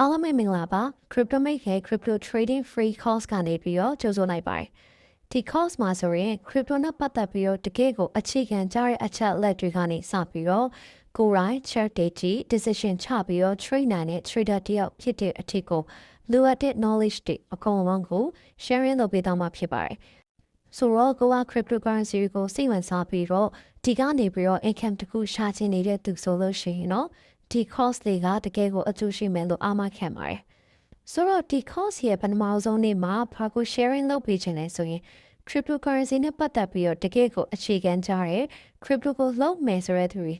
အားလုံးပဲမင်္ဂလာပါ Crypto Mate ရဲ့ Crypto Trading Free Course ကနေပြီးတော့ကြိုဆိုလိုက်ပါတယ်ဒီ course မှာဆိုရင် crypto နဲ့ပတ်သက်ပြီးတော့တကယ့်ကိုအခြေခံကြတဲ့အချက်အလက်တွေကနေစပြီးတော့ကိုယ်တိုင် chart တွေကြည့် decision ချပြီးတော့ trade နိုင်တဲ့ trader တယောက်ဖြစ်တဲ့အထက်ကိုလိုအပ်တဲ့ knowledge တွေအကုန်လုံးကို sharing လုပ်ပေးသွားမှာဖြစ်ပါတယ်ဆိုတော့ကိုက cryptocurrency ကိုစိတ်ဝင်စားပြီးတော့ဒီကနေပြီးတော့ income တစ်ခုရှာချင်နေတဲ့သူဆိုလို့ရှိရင်တော့ ဒီ course တွေကတကယ်ကိုအကျိုးရှိမယ်လို့အားမခံပါတယ်ဆိုတော့ဒီ course ရဲ့ပထမဆုံးနေ့မှာဘာကို sharing လုပ်ပေးချင်လဲဆိုရင် cryptocurrency နဲ့ပတ်သက်ပြီးတော့တကယ်ကိုအခြေခံကြတဲ့ crypto ကိုလုံးမယ်ဆိုတဲ့သူတွေ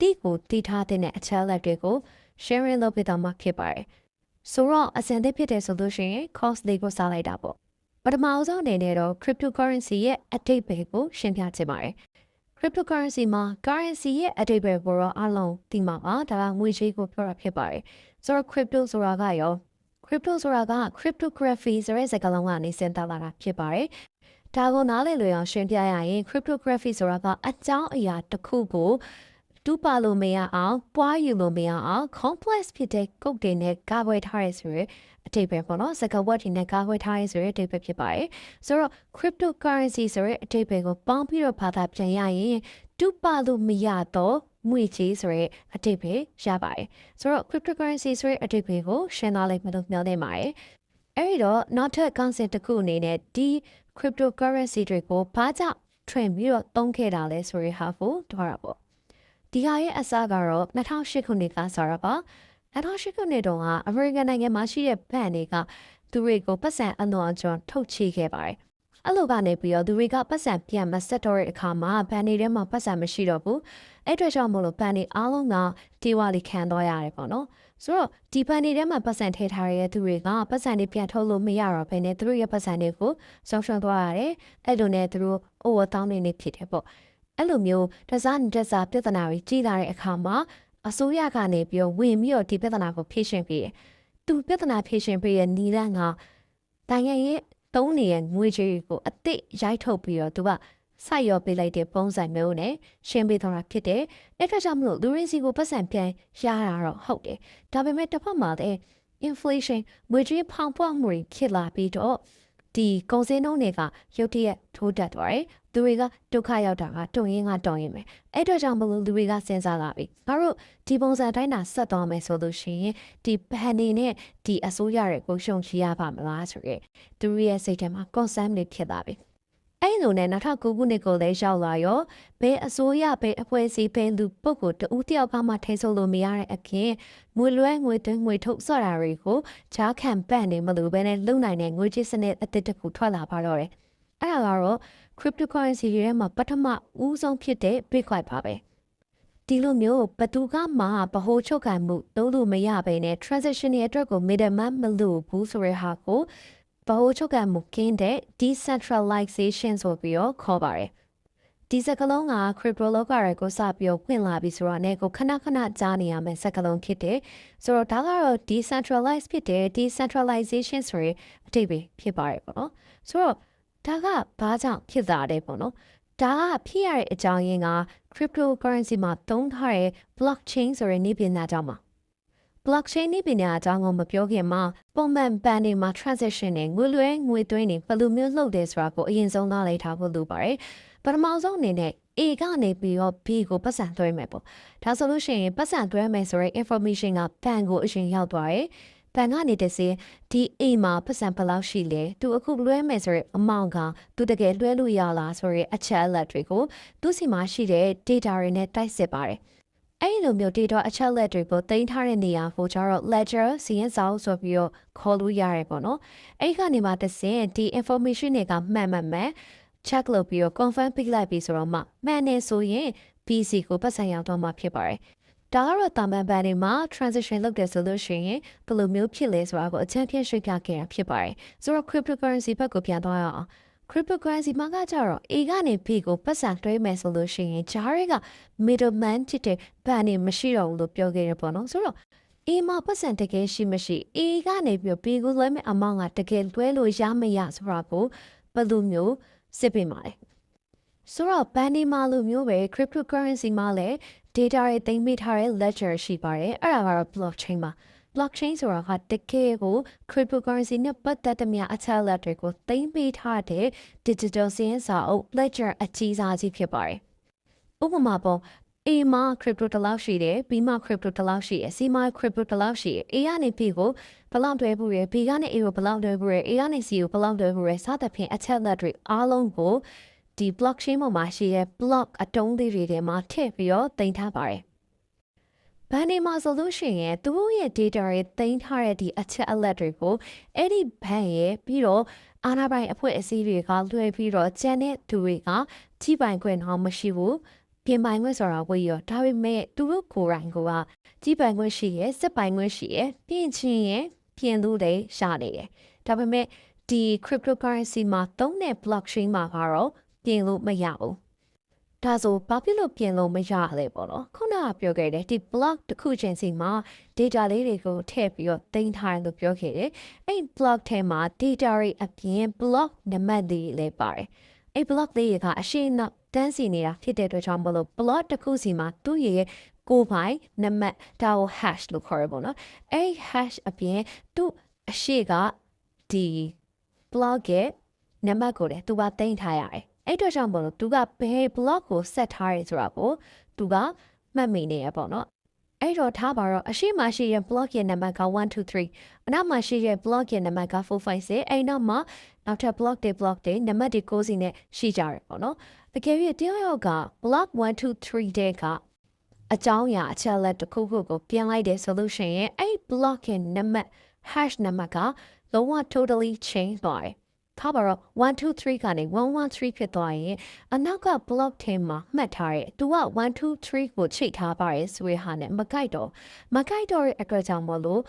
တိကိုတည်ထားတဲ့အချက်အလက်တွေကို sharing လုပ်ပေးတော့မှာဖြစ်ပါတယ်ဆိုတော့အစံသစ်ဖြစ်တဲ့ဆိုလို့ရှိရင် course လေးကိုစားလိုက်တာပေါ့ပထမဆုံးအနေနဲ့တော့ cryptocurrency ရဲ့အတိတ်ပဲကိုရှင်းပြချင်ပါတယ် cryptocurrency မှာ currency ရဲ့အတိတ်ပဲကိုတော့အလုံးသိမှာပါဒါကငွေကြေးကိုပြောတာဖြစ်ပါတယ်ဆိုတော့ crypto ဆိုတာကရော crypto ဆိုတာက cryptography ဆိုတဲ့စကားလုံးကနေစင်တာလာတာဖြစ်ပါတယ်ဒါကိုနားလည်လို့အောင်ရှင်းပြရရင် cryptography ဆိုတာကအကြောင်းအရာတစ်ခုကိုတူပါလို့မရအောင်ပွားယူလို့မရအောင် complex ဖြစ်တဲ့ကုတ်တွေနဲ့ကာကွယ်ထားရဆိုရ အတိတ်ပဲပေါ့နော်စကားဝတ်တွေနဲ့ကာကွယ်ထားရဆိုရအတိတ်ပဲဖြစ်ပါတယ်ဆိုတော့ cryptocurrency ဆိုရအတိတ်ပဲကိုပေါင်းပြီးတော့ဘာသာပြန်ရရင်တူပါလို့မရတော့ငွေကြေးဆိုရဲအတိတ်ပဲရပါတယ်ဆိုတော့ cryptocurrency ဆိုရဲအတိတ်ပဲကိုရှင်းသွားလိုက်မလို့မျှော်နေပါတယ်အဲ့ဒီတော့နောက်ထပ် concept တစ်ခုအနေနဲ့ဒီ cryptocurrency တွေကိုဘာကြောင့် trend ပြီးတော့သုံးခဲ့တာလဲဆိုရဟာကိုတွားတာပေါ့ဒီဟာရဲ့အစကတော့2008ခုနှစ်ကစရပါ 2008ခုနှစ်တုန်းကအမေရိကန်နိုင်ငံမှာရှိတဲ့ဘဏ်တွေကသူတွေကိုပတ်စံအလွန်အကျွံထုတ်ချခဲ့ပါတယ်အဲ့လိုကနေပြီးတော့သူတွေကပတ်စံပြန်မဆက်တော့တဲ့အခါမှာဘဏ်တွေထဲမှာပတ်စံမရှိတော့ဘူးအဲ့အတွက်ကြောင့်မို့လို့ဘဏ်တွေအားလုံးကဒီဝါလီခံတော့ရတယ်ပေါ့နော်ဆိုတော့ဒီဘဏ်တွေထဲမှာပတ်စံထည့်ထားရတဲ့သူတွေကပတ်စံတွေပြန်ထုတ်လို့မရတော့ဘဲနဲ့သူတို့ရဲ့ပတ်စံတွေကိုဆုံးရှုံးသွားရတယ်အဲ့လိုနဲ့သူတို့အိုဝတောင်းနေနေဖြစ်တယ်ပေါ့အဲ့လိုမျိုးတစားနဲ့တစားပြဿနာတွေကြီးလာတဲ့အခါမှာ အစိုးရကနေပြီးတော့ဝင်ပြီးတော့ဒီပြဿနာကိုဖြေရှင်းပေးတယ်သူပြဿနာဖြေရှင်းပေးရဲ့နီလန်းကတိုင်းရဲ့သုံးနေတဲ့ငွေကြေးကိုအသိရိုက်ထုတ်ပြီးတော့သူကဆိုက်ရောပေးလိုက်တဲ့ပုံစံမျိုးနဲ့ရှင်းပေးသွားတာဖြစ်တယ်။အဲ့ဒါကြောင့်မလို့လူရင်းစီကိုပတ်စံပြန်ရတာတော့ဟုတ်တယ်။ဒါပေမဲ့တစ်ဖက်မှာလည်း inflation ငွေကြေးဖောင်ပွားမှုတွေဖြစ်လာပြီးတော့ဒီကုန်စည်နှုန်းတွေကရုတ်တရက်ထိုးတက်သွားတယ်။သူတွေကဒုက္ခရောက်တာကတုံရင်းကတုံရင်းပဲ။အဲ့တော့ကြောင့်မလို့လူတွေကစဉ်းစားလာပြီ။ဘာလို့ဒီပုံစံတိုင်းတာဆက်သွားမယ်ဆိုလို့ရှိရင်ဒီဘန်နေနဲ့ဒီအစိုးရရဲ့ကိုရှုံချရပါမလားဆိုရဲသူရဲ့စိတ်ထဲမှာ concern တွေဖြစ်လာပြီ။အဲ့လိုနဲ့2009ခုနှစ်ကိုလည်းရောက်လာရောဘယ်အစိုးရဘယ်အဖွဲ့အစည်းဘယ်လူပုဂ္ဂိုလ်တဦးတယောက်ကမှထိန်းချုပ်လို့မရတဲ့အပြင်ငွေလွှဲငွေသွင်းငွေထုတ်ဆော့တာတွေကိုဂျားခံပန့်နေမလို့ပဲနဲ့လုံနိုင်တဲ့ငွေကြေးစနစ်အသစ်တစ်ခုထွက်လာပါတော့တယ်။အဲ့ဒါကတော့ cryptocurrency တွေထဲမှာပထမဦးဆုံးဖြစ်တဲ့ Bitcoin ပါပဲ။ဒီလိုမျိုးဘသူကမှဗဟိုချုပ်ခံမှုလုံးလို့မရဘဲနဲ့ transaction ရဲ့အတွက်ကို middleman မလို့ဘူးဆိုတဲ့ဟာကိုဗဟိုချုပ်ကမှုကင်းတဲ့ decentralization ဆိုပြီးတော့ခေါ်ပါတယ်။ဒီစကလုံးက crypto လောကတွေကိုစပြီးတော့ဝင်လာပြီဆိုတော့ ਨੇ ကိုခဏခဏကြားနေရမယ်စကလုံးဖြစ်တယ်။ဆိုတော့ဒါကတော့ decentralize ဖြစ်တယ် decentralization ဆိုရအတိတ်ပဲဖြစ်ပါတယ်ပေါ့နော်။ဆိုတော့ ဒါကဘာကြောင့်ဖြစ်လာတယ်ပေါ့နော်။ဒါကဖြစ်ရတဲ့အကြောင်းရင်းက cryptocurrency မှာသုံးထားတဲ့ blockchain ဆိုတဲ့နည်းပညာကြောင့်ပါ။ blockchain နည်းပညာအကြောင်းကိုမပြောခင်မှာပုံမှန်ဘဏ်တွေမှာ transaction တွေငွေလွှဲငွေသွင်းတွေဘယ်လိုမျိုးလုပ်တယ်ဆိုတာကိုအရင်ဆုံးနားလည်ထားဖို့လိုပါတယ်။ပထမဆုံးအနေနဲ့ A ကနေပြီးတော့ B ကိုပတ်စံသွင်းမယ်ပေါ့။ဒါဆိုလို့ရှိရင်ပတ်စံသွင်းမယ်ဆိုတဲ့ information ကဘဏ်ကိုအရင်ရောက်သွားတယ်။ ဘဏ်ကနေတစင်းဒီ A မှာပတ်စံဘယ်လောက်ရှိလဲ။သူအခုလွှဲမယ်ဆိုတဲ့အမောင့်ကသူတကယ်လွှဲလို့ရလားဆိုတဲ့အချက်အလက်တွေကိုသူစီမှာရှိတဲ့ data တွေနဲ့တိုက်စစ်ပါတယ်။အဲ့ဒီလိုမျိုး data အချက်လက်တွေကိုတင်ထားတဲ့နေရာကိုကျတော့ ledger စီရင်စာအုပ်ဆိုပြီးတော့ခေါ်လို့ရတယ်ပေါ့နော်အဲ့ဒီကနေမှတစ်စင်ဒီ information တွေကမှန်မှန်မှန် check လုပ်ပြီးတော့ confirm ပြလိုက်ပြီးဆိုတော့မှမှန်နေဆိုရင် PC ကိုပတ်စံရောက်တော့မှဖြစ်ပါတယ် ဒါကတော့တာမန်ဘန်တွေမှာ transition လုပ်တယ်ဆိုလို့ရှိရင်ဘယ်လိုမျိုးဖြစ်လဲဆိုတာကိုအချမ်းဖြင့်ရှင်းပြခဲ့တာဖြစ်ပါတယ်ဆိုတော့ cryptocurrency ဘက်ကိုပြန်သွားရအောင် cryptocurrency မှာကကြတော့ A ကနေ B ကိုပတ်စံတွဲမယ်ဆိုလို့ရှိရင်ဂျားတွေက middleman ဖြစ်တဲ့ဘဏ်နေမရှိတော့ဘူးလို့ပြောခဲ့ရပေါ့နော်ဆိုတော့ A မှာပတ်စံတကယ်ရှိမရှိ A ကနေပြီး B ကိုလွှဲမယ့်အမောင့်ကတကယ်လွှဲလို့ရမရဆိုတာကိုဘယ်လိုမျိုးစစ်ပေးမှာလဲ ဆိုတော့ဘန်ဒီမာလိုမျိုးပဲ cryptocurrency မှာလည်း data တွေသိမ်းမိထားတဲ့ ledger ရှိပါတယ်အဲ့ဒါကတော့ blockchain ပါ blockchain ဆိုတာကတကယ်ကို cryptocurrency နဲ့ပတ်သက်တဲ့မြအချက်အလက်တွေကိုသိမ်းပေးထားတဲ့ digital စင်းစာအုပ် ledger အကြီးစားကြီးဖြစ်ပါတယ်။ဥပမာပေါ့ A မှာ crypto တစ်လောက်ရှိတယ် B မှာ crypto တစ်လောက်ရှိတယ် C မှာ crypto တစ်လောက်ရှိတယ် A ကနေ B ကိုဘယ်လောက်တွဲဖို့ရယ် B ကနေ A ကိုဘယ်လောက်တွဲဖို့ရယ် A ကနေ C ကိုဘယ်လောက်တွဲဖို့ရယ်စသဖြင့်အချက်အလက်တွေအားလုံးကို ဒီ blockchain ပေါ်မှာရှိတဲ့ block အတုံးလေးတွေထဲမှာထည့်ပြီးတော့တင်ထားပါတယ်ဘန်ဒီမှာဆိုလို့ရှိရင်သူတို့ရဲ့ data တွေတင်ထားတဲ့ဒီအချက်အလက်တွေကိုအဲ့ဒီဘန်ရဲ့ပြီးတော့အာနာပိုင်အဖွဲ့အစည်းတွေကလွှဲပြီးတော့ကျန်တဲ့သူတွေကကြီးပိုင်ခွင့်တော့မရှိဘူးပြင်ပိုင်ခွင့်ဆိုတာဝေးရောဒါပေမဲ့သူတို့ကိုယ်တိုင်ကကြီးပိုင်ခွင့်ရှိရဲ့စစ်ပိုင်ခွင့်ရှိရဲ့ပြင်ချင်းရဲ့ပြင်သူတွေရှာနေတယ်ဒါပေမဲ့ဒီ cryptocurrency မှာသုံးတဲ့ blockchain မှာကတော့ ပြင်လို့မရဘူးဒါဆိုဘာဖြစ်လို့ပြင်လို့မရလဲပေါ့နော်ခုနကပြောခဲ့တယ်ဒီ block တစ်ခုချင်းစီမှာ data လေးတွေကိုထည့်ပြီးတော့တင်ထားတယ်လို့ပြောခဲ့တယ်အဲ့ block ထဲမှာ data တွေအပြင် block နံပါတ်လေးလည်းပါတယ်အဲ့ block လေးကအရှိနောက်တန်းစီနေတာဖြစ်တဲ့အတွက်ကြောင့်မလို့ block တစ်ခုစီမှာသူ့ရဲ့ကိုယ်ပိုင်နံပါတ်ဒါကို hash လို့ခေါ်ရပေါ့နော်အဲ့ hash အပြင်သူ့အရှိကဒီ block ရဲ့နံပါတ်ကိုလည်းသူကတင်ထားရတယ် အဲ့အတွက်ကြောင့်ပေါ့လို့သူကဘယ် block ကို set ထားရဲဆိုတာကိုသူကမှတ်မိနေရပေါ့နော်အဲ့တော့ထားပါတော့အရှိမရှိရဲ့ block ရဲ့နံပါတ်က1 2 3အနောက်မှာရှိရဲ့ block ရဲ့နံပါတ်က4 5 6အဲ့နောက်မှာနောက်ထပ် block တွေ block တွေနံပါတ်တွေကိုစီနဲ့ရှိကြရပေါ့နော်တကယ်၍တယောက်ယောက်က block 1 2 3တဲ့ကအကြောင်းအရာအချက်အလက်တစ်ခုခုကိုပြန်လိုက်တယ်ဆိုလို့ရှိရင်အဲ့ block ရဲ့နံပါတ် hash နံပါတ်ကလုံးဝ totally change သွားတယ် ထားပါတော့1 2 3ကနေ113ဖြစ်သွားရင်အနောက်က block ထဲမှာမှတ်ထားတဲ့သူက1 2 3ကိုချိန်ထားပါရဲဆိုရဟာနဲ့မကိုက်တော့မကိုက်တော့တဲ့အတွက်ကြောင့်မလို့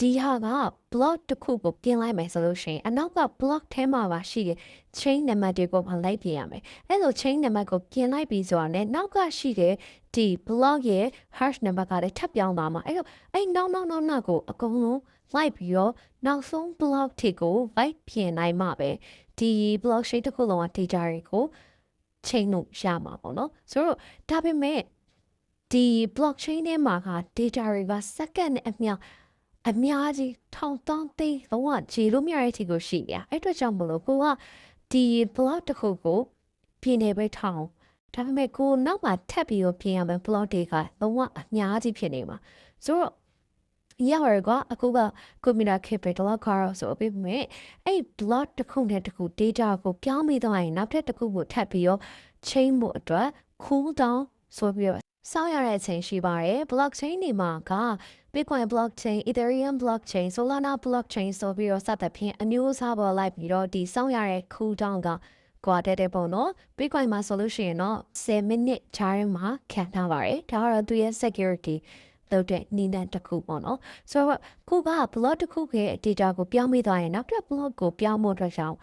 ဒီဟာက block တစ်ခုကိုပြင်လိုက်မယ်ဆိုလို့ရှိရင်အနောက်က block ထဲမှာပါရှိတဲ့ chain နံပါတ်တွေကိုမလိုက်ပြင်ရမယ်အဲလို chain နံပါတ်ကိုပြင်လိုက်ပြီးဆိုတာနဲ့နောက်ကရှိတဲ့ဒီ block ရဲ့ hash နံပါတ်ကလည်းထပ်ပြောင်းသွားမှာအဲတော့အဲ့နောက်နောက်နောက်နောက်ကိုအကုန်လုံးလိုက်ပြီးတော့နောက်ဆုံး block တွေကို byte ပြင်နိုင်မှပဲဒီ blockchain တစ်ခုလုံးက data တွေကိုချိန်လို့ရမှာပေါ့နော်ဆိုတော့ဒါပေမဲ့ဒီ blockchain ထဲမှာက data တွေက second နဲ့အမျှ အများကြီးထောင်တောင်းသိလုံးဝခြေလို့မရတဲ့အထိကိုရှိရအဲ့အတွက်ကြောင့်မလို့ကိုကဒီ block တစ်ခုကိုပြင်နေပဲထောင်ဒါပေမဲ့ကိုနောက်မှာထပ်ပြီးတော့ပြင်ရမယ် block တွေကလုံးဝအများကြီးဖြစ်နေမှာဆိုတော့ရရကအခုကကွန်ပျူတာခေတ်ပဲတော့ခါရောဆိုပြီးမြဲအဲ့ block တစ်ခုနဲ့တစ်ခု data ကိုပြောင်းမိသွားရင်နောက်ထပ်တစ်ခုကိုထပ်ပြီးတော့ chain ဖို့အတွက် cool down ဆိုပြီးတော့ စောင့်ရတဲ့အချိန်ရှိပါတယ် blockchain တွေမှာက Bitcoin blockchain, Ethereum blockchain, Solana blockchain ဆိုပြီးတော့စသဖြင့်အမျိုးအစားပေါ်လိုက်ပြီးတော့ဒီစောင့်ရတဲ့ cool down ကကွာတဲ့တဲ့ပုံနော် Bitcoin မှာဆိုလို့ရှိရင်တော့10 minute ချားရမှာခံထားပါတယ်ဒါကတော့သူရဲ့ security လုပ်တဲ့နည်းလမ်းတစ်ခုပေါ့နော်ဆိုတော့ခုက blog တစ်ခုရဲ့ data ကိုပြောင်းမိသွားရင်နောက်ထပ် blog ကိုပြောင်းဖို့အတွက်ကြောင့်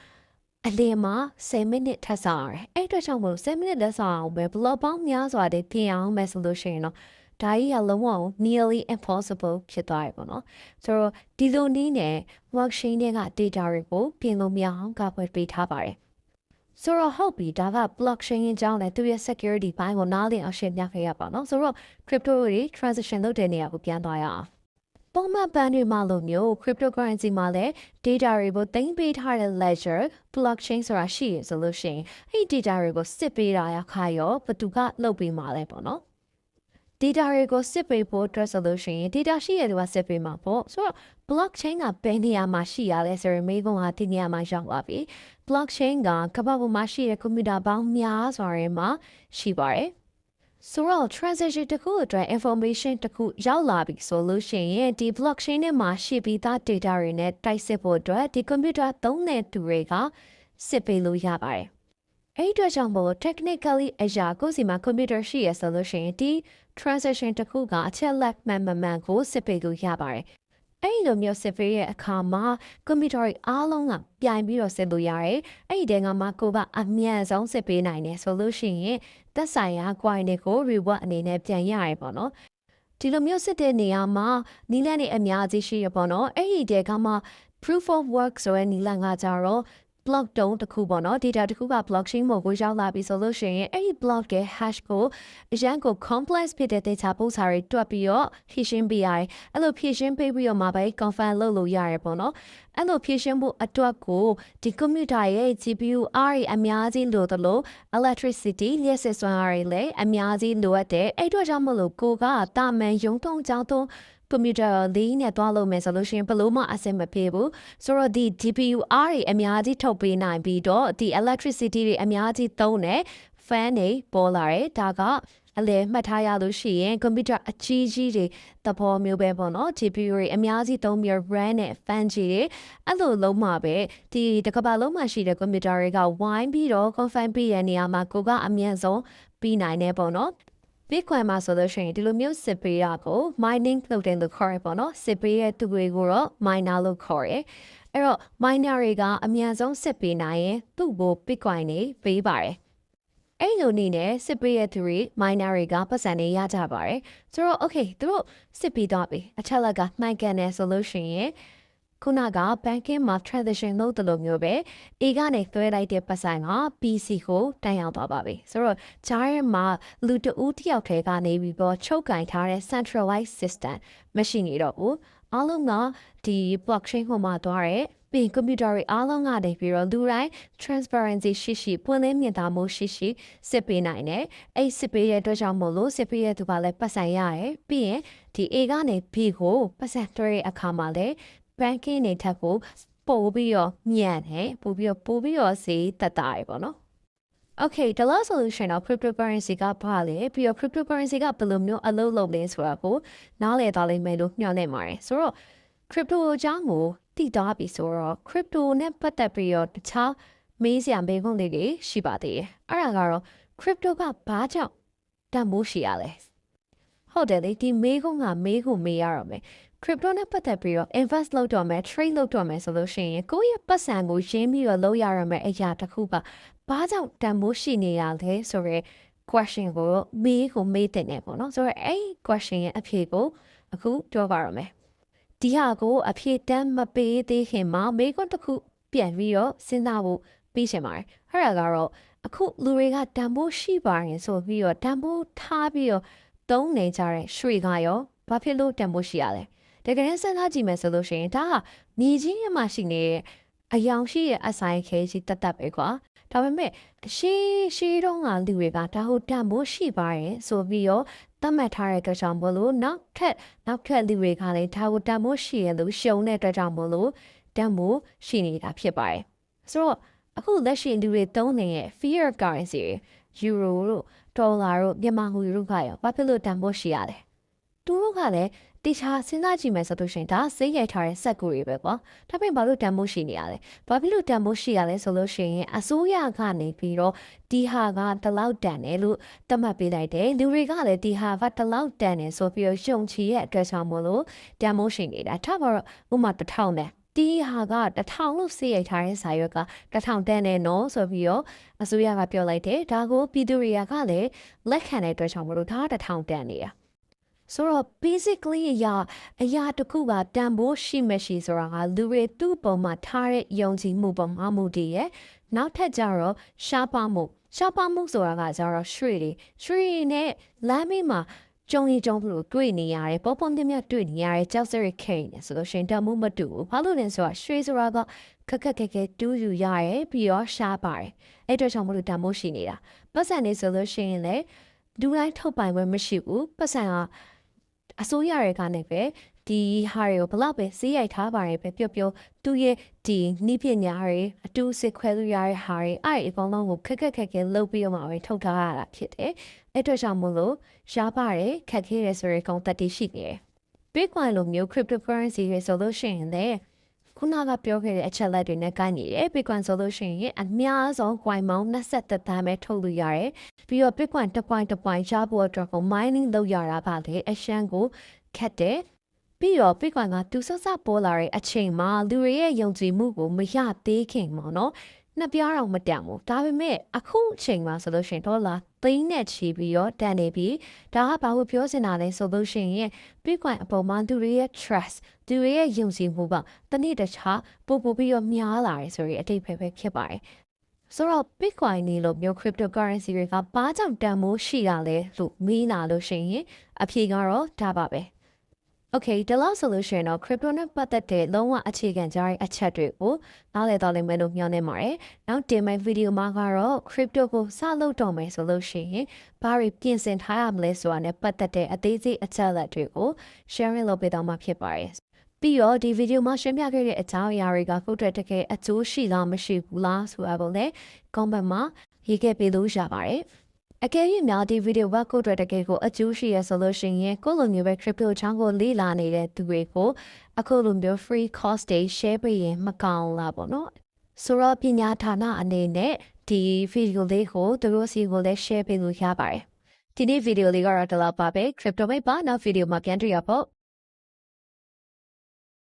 အလင်းမှာ10မိနစ်ထပ်ဆောင်ရတယ်အဲ့အတွက်ကြောင့်မို့10မိနစ်လက်ဆောင်အောင်ပဲ blog ပေါင်းများစွာတည်းပြင်အောင်မယ်ဆိုလို့ရှိရင်တော့ဒါကြီးကလုံးဝ nearly impossible ဖြစ်သွားပြီပေါ့နော်ဆိုတော့ဒီလိုနည်းနဲ့ blockchain တွေက data တွေကိုပြင်လို့မရအောင်ကာကွယ်ပေးထားပါတယ်ဆိုတော့ဟုတ်ပြီဒါက blockchain အကြောင်းနဲ့သူရဲ့ security ဘိုင်းကိုနားလည်အောင်ရှင်းပြခဲ့ရပါတော့ဆိုတော့ crypto တွေ transaction လုပ်တဲ့နေရာကိုပြန်သွားရအောင် ပုံမှန်ပန်းတွေမှာလို့မျိုး cryptocurrency မှာလည်း data တွေကိုတင်ပေးထားတဲ့ ledger blockchain ဆိုတာရှိရဆိုလို့ရှိရင်အဲ့ဒီ data တွေကိုစစ်ပေးတာရခါရောဘသူကလုပ်ပေးမှာလဲပေါ့နော် data တွေကိုစစ်ပေးဖို့အတွက်ဆိုလို့ရှိရင် data ရှိရတဲ့ကစစ်ပေးမှာပေါ့ဆိုတော့ blockchain ကဘယ်နေရာမှာရှိရလဲဆိုရင်မိကုံးဟာဒီနေရာမှာရောက်လာပြီ blockchain ကကမ္ဘာပေါ်မှာရှိတဲ့ကွန်ပျူတာပေါင်းများစွာတွေမှာရှိပါတယ် ဆိုတော့ transaction တစ်ခုအတွက် information တစ်ခုရောက်လာပြီဆိုလို့ရှိရင်ဒီ blockchain နဲ့မှာရှိပြီးသား data တွေနဲ့တိုက်စစ်ဖို့အတွက်ဒီ computer သုံးတဲ့သူတွေကစစ်ပေးလို့ရပါတယ်အဲ့ဒီအတွက်ကြောင့်မို့ technically အရာကိုစီမှာ computer ရှိရဆိုလို့ရှိရင်ဒီ transaction တစ်ခုကအချက်လက်မှန်မှန်မှန်ကိုစစ်ပေးလို့ရပါတယ် အဲ့ဒီလိုမျိုးစစ်ပေးရဲ့အခါမှာကွန်ပျူတာတွေအားလုံးကပြိုင်ပြီးတော့စစ်လို့ရတယ်။အဲ့ဒီတဲကမှကိုကအမြန်ဆုံးစစ်ပေးနိုင်တယ်ဆိုလို့ရှိရင်သက်ဆိုင်ရာ coin တွေကို reward အနေနဲ့ပြန်ရရပေါ့နော်။ဒီလိုမျိုးစစ်တဲ့နေရာမှာနီလန်တွေအများကြီးရှိရပေါ့နော်။အဲ့ဒီတဲကမှ proof of work ဆိုတဲ့နီလန်ကကြတော့ block တုံးတစ်ခုပေါ့နော် data တစ်ခုက blockchain မို့ကိုရောက်လာပြီဆိုလို့ရှိရင်အဲ့ဒီ block ရဲ့ hash ကိုအရန်ကို complex ဖြစ်တဲ့ data ပုံစံတွေတွက်ပြီးတော့ဖြည့်ရှင်းပေးရတယ်အဲ့လိုဖြည့်ရှင်းပေးပြီးတော့မှပဲ confirm လုပ်လို့ရတယ်ပေါ့နော်အဲ့လိုဖြည့်ရှင်းဖို့အတွက်ကိုဒီ computer ရဲ့ GPU R အများကြီးလိုသလို electricity လျှက်စစ်စွမ်းအားတွေလည်းအများကြီးလိုအပ်တယ်အဲ့အတွက်ကြောင့်မလို့ကိုကတာမန်ရုံထုံကြောင်းတုံး ကွန်ပျူတာလေးနဲ့တွားလို့မယ်ဆိုလို့ရှိရင်ဘလို့မှအဆင်မပြေဘူးဆိုတော့ဒီ GPU R တွေအများကြီးထုတ်ပေးနိုင်ပြီးတော့ဒီ electricity တွေအများကြီးသုံးတယ် fan တွေပေါ်လာတယ်ဒါကအလဲမှတ်ထားရလို့ရှိရင်ကွန်ပျူတာအကြီးကြီးတွေသဘောမျိုးပဲပေါ့နော် GPU တွေအများကြီးသုံးပြီး RAM နဲ့ fan ကြီးတွေအဲ့လိုလုံးမှာပဲဒီတစ်ကမ္ဘာလုံးမှာရှိတဲ့ကွန်ပျူတာတွေကဝိုင်းပြီးတော့ confirm ပြီးတဲ့နေရာမှာကိုကအမြင့်ဆုံးပြီးနိုင်တယ်ပေါ့နော် Bitcoin မှာဆိုလို့ရှိရင်ဒီလိုမျိုးစစ်ပေးရကို mining လုပ်တယ်လို့ခေါ်ရပေါ့နော်စစ်ပေးရဲ့သူတွေကိုတော့ miner လို့ခေါ်ရအဲ့တော့ miner တွေကအမြန်ဆုံးစစ်ပေးနိုင်ရင်သူ့ကို Bitcoin နေပေးပါတယ်အဲ့လိုနေနဲ့စစ်ပေးရဲ့သူတွေ miner တွေကပတ်စံနေရကြပါတယ်ဆိုတော့ okay သူတို့စစ်ပြီးတော့ပြီအထက်ကကမှန်ကန်တယ်ဆိုလို့ရှိရင် ခုနက banking မှာ transaction လုပ်တယ်လို့မျိုးပဲ A ကနေသွဲလိုက်တဲ့ပတ်စံက PC ကိုတန်ရောက်သွားပါပြီဆိုတော့ဂျားရဲမှာလူတဦးတစ်ယောက်ထဲကနေပြီးတော့ချုပ်ကင်ထားတဲ့ centralized system မရှိနေတော့ဘူးအားလုံးကဒီ blockchain ဟိုမှာသွားတယ်ပြီးကွန်ပျူတာတွေအားလုံးကနေပြီးတော့လူတိုင်း transparency ရှိရှိပွင့်လင်းမြင်သာမှုရှိရှိစစ်ပေးနိုင်တယ်အဲ့စစ်ပေးရဲ့အတွက်ကြောင့်မို့လို့စစ်ပေးရဲ့သူကလည်းပတ်စံရတယ်ပြီးရင်ဒီ A ကနေ B ကိုပတ်စံတွေးအခါမှာလည်း banking နေထက်ကိုပို့ပြီးတော့မြန်တယ်ပို့ပြီးတော့ပို့ပြီးတော့ဈေးတက်တာရပေါ့နော် Okay ဒီလောက် solution တော့ cryptocurrency ကဘာလဲပြီးတော့ cryptocurrency ကဘယ်လိုမျိုးအလုပ်လုပ်လဲဆိုတာကိုနားလည်သွားလိမ့်မယ်လို့မျှော်လင့်ပါတယ်ဆိုတော့ crypto အကြောင်းကိုတည်သွားပြီဆိုတော့ crypto နဲ့ပတ်သက်ပြီးတော့တခြားမေးစရာမေးခွန်းလေးတွေရှိပါသေးတယ်အဲ့ဒါကတော့ crypto ကဘာကြောင့်တန်ဖိုးရှိရလဲဟုတ်တယ်လေဒီမေးခွန်းကမေးခွန်းမေးရတော့မယ် crypto နဲ့ပတ်သက်ပြီးတော့ invest လုပ်တော့မယ် trade လုပ်တော့မယ်ဆိုလို့ရှိရင်ကိုယ့်ရဲ့ပတ်စံကိုရင်းပြီးတော့လုပ်ရရမယ်အရာတစ်ခုပါဘာကြောင့်တန်ဖိုးရှိနေရလဲဆိုတော့ question ကိုမေးကိုမေးတဲ့နေပေါ့နော်ဆိုတော့အဲ့ question ရဲ့အဖြေကိုအခုပြောပါရမယ်ဒီဟာကိုအဖြေတမ်းမပေးသေးခင်မှာမေးခွန်းတစ်ခုပြန်ပြီးတော့စဉ်းစားဖို့ပြီးရှင်ပါတယ်အဲ့ဒါကတော့အခုလူတွေကတန်ဖိုးရှိပါရင်ဆိုပြီးတော့တန်ဖိုးထားပြီးတော့သုံးနေကြတဲ့ရွှေကရောဘာဖြစ်လို့တန်ဖိုးရှိရလဲ တကယ်စဉ်းစားကြည့်မယ်ဆိုလို့ရှိရင်ဒါဟာမြေကြီးရမှာရှိနေတဲ့အယောင်ရှိရဲ့အဆိုင်ခဲကြီးတက်တက်ပဲကွာဒါပေမဲ့ရှေးရှေးတုန်းကလူတွေကဒါဟုတ်တန်ဖို့ရှိပါရဲ့ဆိုပြီးတော့သတ်မှတ်ထားတဲ့အတွက်ကြောင့်မလို့နောက်ထပ်နောက်ထပ်လူတွေကလည်းဒါကိုတန်ဖို့ရှိရလို့ရှုံတဲ့အတွက်ကြောင့်မလို့တန်ဖို့ရှိနေတာဖြစ်ပါတယ်ဆိုတော့အခုလက်ရှိလူတွေသုံးနေတဲ့ fear currency euro တို့ dollar တို့မြန်မာငွေတို့ကရောဘာဖြစ်လို့တန်ဖို့ရှိရလဲသူတို့ကလည်း တေချာစဉ်းစားကြည့်မယ်ဆိုလို့ရှိရင်ဒါစိတ်ရိုက်ထားတဲ့စက်ကူတွေပဲပေါ့ဒါပေမဲ့ဘာလို့တန်မိုးရှိနေရလဲဘာဖြစ်လို့တန်မိုးရှိရလဲဆိုလို့ရှိရင်အစိုးရကနေပြီးတော့ဒီဟာကတလောက်တန်တယ်လို့သတ်မှတ်ပေးလိုက်တယ်လူတွေကလည်းဒီဟာကတလောက်တန်တယ်ဆိုပြီးတော့ယုံချီရဲ့အတွက်ကြောင့်မို့လို့တန်မိုးရှိနေတာထားပါတော့ဥမာတစ်ထောင်နဲ့ဒီဟာကတထောင်လို့စေးရိုက်ထားတဲ့စာရွက်ကတထောင်တန်းနဲ့နော်ဆိုပြီးတော့အစိုးရကပြောလိုက်တယ်ဒါကိုပြည်သူတွေကလည်းလက်ခံတဲ့အတွက်ကြောင့်မလို့ဒါတထောင်တန်းနေတာ ဆိုတော့ basically အရာအရာတစ်ခုကတန်ဖိုးရှိမရှိဆိုတာကလူတွေသူ့ပုံမှာထားတဲ့ယုံကြည်မှုပုံမှာမူတည်ရဲ့နောက်ထပ်ကျတော့ရှားပါမှုရှားပါမှုဆိုတာကကျတော့ရွှေတွေရွှေနဲ့လမ်းမေးမှာကြုံရီကြုံလို့တွေ့နေရတယ်ပေါ်ပေါ်မြင်မြင်တွေ့နေရတယ်ကြောက်စရိတ်ခိန်နေဆိုတော့ရှင်တမှုမတူဘူးဘာလို့လဲဆိုတော့ရွှေဆိုတာကခက်ခက်ခက်ခဲတူးယူရရဲပြီးတော့ရှားပါတယ်အဲ့အတွက်ကြောင့်မလို့တမိုးရှိနေတာပတ်စံနေဆိုလို့ရှိရင်လေလူတိုင်းထုတ်ပိုင်ခွင့်မရှိဘူးပတ်စံက အစိုးရတွေကနေပဲဒီဟာတွေကိုဘလောက်ပဲစေးရိုက်ထားပါရဲ့ပဲပြောပြောသူရဲ့ဒီနိပညာတွေအတူစစ်ခွဲလို့ရတဲ့ဟာတွေအဲ့ဒီအကုန်လုံးကိုခက်ခက်ခက်ခဲလုပ်ပြီးတော့မှပဲထုတ်ထားရတာဖြစ်တယ်။အဲ့အတွက်ကြောင့်မို့လို့ရှားပါတယ်ခက်ခဲတယ်ဆိုရင်ကုန်သက်တည်ရှိနေတယ်။ Bitcoin လိုမျိုး cryptocurrency တွေဆိုလို့ရှိရင်လည်း ခုနကပြောခဲ့တဲ့အချက်လက်တွေနဲ့ကိုင်းနေတယ် Bitcoin ဆိုလို့ရှိရင်အများဆုံး coin မောင်း27သန်းပဲထုတ်လို့ရတယ်ပြီးတော့ Bitcoin တစ် point တစ် point ရဖို့အတွက်ကို mining လုပ်ရတာပါလေအရှမ်းကိုခက်တယ်ပြီးတော့ Bitcoin ကသူဆက်ဆက်ပေါ်လာတဲ့အချိန်မှာလူတွေရဲ့ယုံကြည်မှုကိုမရသေးခင်ပေါ့နော် နှစ်ပြားတော့မတန်ဘူးဒါပေမဲ့အခုအချိန်မှာဆိုလို့ရှိရင်ဒေါ်လာသိန်းနဲ့ချီပြီးတော့တန်နေပြီဒါကဘာလို့ပြောစင်တာလဲဆိုလို့ရှိရင် Bitcoin အပေါ်မှာသူတွေရဲ့ trust သူတွေရဲ့ယုံကြည်မှုကတနေ့တခြားပို့ပို့ပြီးတော့များလာတယ်ဆိုရင်အတိတ်ပဲပဲဖြစ်ပါတယ်ဆိုတော့ Bitcoin နေလို့မျိုး cryptocurrency တွေကဘာကြောင့်တန်မိုးရှိတာလဲလို့မေးလာလို့ရှိရင်အဖြေကတော့ဒါပါပဲ Okay ဒီလောက်ဆိုလို့ရှိရင်တော့ crypto နဲ့ပတ်သက်တဲ့လုံးဝအခြေခံကြားရဲ့အချက်တွေကိုနားလည်တော့လိမ့်မယ်လို့မျှော်လင့်ပါတယ်။နောက်တင်မယ့်ဗီဒီယိုမှာကတော့ crypto ကိုစလုပ်တော့မယ်ဆိုလို့ရှိရင်ဘာတွေပြင်ဆင်ထားရမလဲဆိုတာနဲ့ပတ်သက်တဲ့အသေးစိတ်အချက်အလက်တွေကို sharing လုပ်ပေးတော့မှာဖြစ်ပါတယ်။ပြီးတော့ဒီဗီဒီယိုမှာရှင်းပြခဲ့တဲ့အကြောင်းအရာတွေကကိုယ့်အတွက်တကယ်အကျိုးရှိလားမရှိဘူးလားဆိုတာကိုလည်း comment မှာရေးခဲ့ပေးလို့ရပါတယ်။ အကယ်၍များဒီဗီဒီယိုကကိုယ့်အတွက်တကယ်ကိုအကျိုးရှိရဆိုလို့ရှိရင်ကိုယ့်လိုမျိုးပဲ crypto ချောင်းကိုလေ့လာနေတဲ့သူတွေကိုအခုလိုမျိုး free course တွေ share ပေးရင်မကောင်းလားပေါ့နော်ဆိုတော့ပညာဌာနအနေနဲ့ဒီဗီဒီယိုလေးကိုသူတို့စီကိုလည်း share ပေးလို့ရပါတယ်ဒီနေ့ဗီဒီယိုလေးကတော့ဒီလောက်ပါပဲ crypto မိတ်ပါနောက်ဗီဒီယိုမှာပြန်တွေ့ရဖို့